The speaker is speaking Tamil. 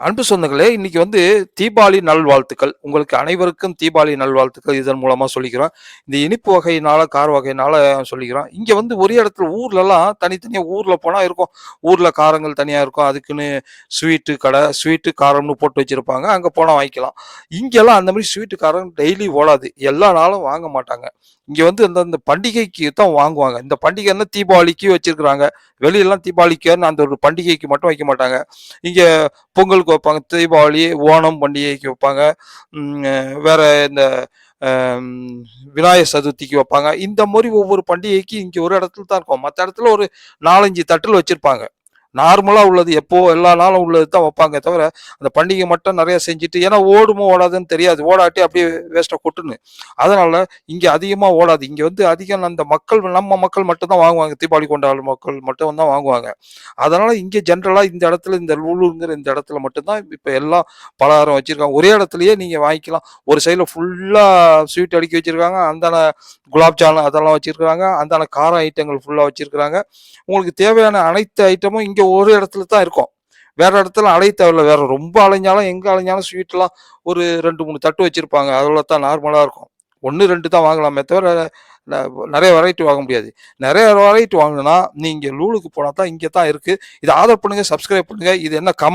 அன்பு சொந்தங்களே இன்னைக்கு வந்து தீபாவளி நல்வாழ்த்துக்கள். உங்களுக்கு அனைவருக்கும் தீபாவளி நல்வாழ்த்துக்கள் இதன் மூலமா சொல்லிக்கிறோம். இந்த இனிப்பு வகையினால கார வகையினால சொல்லிக்கிறோம். இங்க வந்து ஒரே இடத்துல ஊர்லலாம் தனித்தனியாக தனித்தனியா ஊர்ல போனா இருக்கும். ஊர்ல காரங்கள் தனியா இருக்கும். அதுக்குன்னு ஸ்வீட்டு கடை ஸ்வீட்டு காரம்னு போட்டு வச்சிருப்பாங்க. அங்க போனா வாங்கிக்கலாம். இங்கெல்லாம் அந்த மாதிரி ஸ்வீட்டு காரம் டெய்லி ஓடாது. எல்லா நாளும் வாங்க மாட்டாங்க. இங்கே வந்து இந்த இந்த பண்டிகைக்கு தான் வாங்குவாங்க. இந்த பண்டிகைன்னா தீபாவளிக்கு வச்சிருக்கிறாங்க. வெளியெல்லாம் தீபாவளிக்குன்னு அந்த ஒரு பண்டிகைக்கு மட்டும் வைக்க மாட்டாங்க. இங்கே பொங்கலுக்கு வைப்பாங்க தீபாவளி ஓணம் பண்டிகைக்கு வைப்பாங்க. வேற இந்த விநாயகர் சதுர்த்திக்கு வைப்பாங்க. இந்த மாதிரி ஒவ்வொரு பண்டிகைக்கு இங்கே ஒரு இடத்துல தான் இருக்கும். மற்ற இடத்துல ஒரு நாலஞ்சு தட்டில் வச்சுருப்பாங்க. நார்மலா உள்ளது எப்போ எல்லா நாளும் உள்ளது தான் வைப்பாங்க தவிர அந்த பண்டிகை மட்டும் நிறைய செஞ்சுட்டு ஏன்னா ஓடுமோ ஓடாதுன்னு தெரியாது. ஓடாட்டி அப்படியே வேஸ்ட்டாக கொட்டுன்னு. அதனால இங்க அதிகமா ஓடாது. இங்க வந்து அதிகம் அந்த மக்கள் நம்ம மக்கள் மட்டும் தான் வாங்குவாங்க. தீபாவளி கொண்டாடும் மக்கள் மட்டும் தான் வாங்குவாங்க. அதனால இங்க ஜென்ரலா இந்த இடத்துல இந்த லூலுங்கிற இந்த இடத்துல மட்டும்தான் இப்ப எல்லாம் பலகாரம் வச்சிருக்காங்க. ஒரே இடத்துலயே நீங்க வாங்கிக்கலாம். ஒரு சைடுல ஃபுல்லா ஸ்வீட் அடுக்கி வச்சிருக்காங்க. அந்தான குலாப் ஜாமுன் அதெல்லாம் வச்சிருக்காங்க. அந்தான காரம் ஐட்டங்கள் ஃபுல்லா வச்சிருக்காங்க உங்களுக்கு தேவையான அனைத்து ஐட்டமும் இங்க ஒரு இடத்துல தான் இருக்கும். வேற இடத்துல அலைய தேவையில்ல. வேற ரொம்ப அலைஞ்சாலும் எங்க அலைஞ்சாலும் ஸ்வீட்லாம் ஒரு ரெண்டு மூணு தட்டு வச்சிருப்பாங்க. அதில் தான் நார்மலா இருக்கும். ஒன்று ரெண்டு தான் வாங்கலாமே தவிர நிறைய வெரைட்டி வாங்க முடியாது. நிறைய வெரைட்டி வாங்கினா நீங்க லூலுக்கு போனா தான் இங்கே தான் இருக்கு. இதை ஆதரவு பண்ணுங்க சப்ஸ்கிரைப் பண்ணுங்க. இது என்ன கம்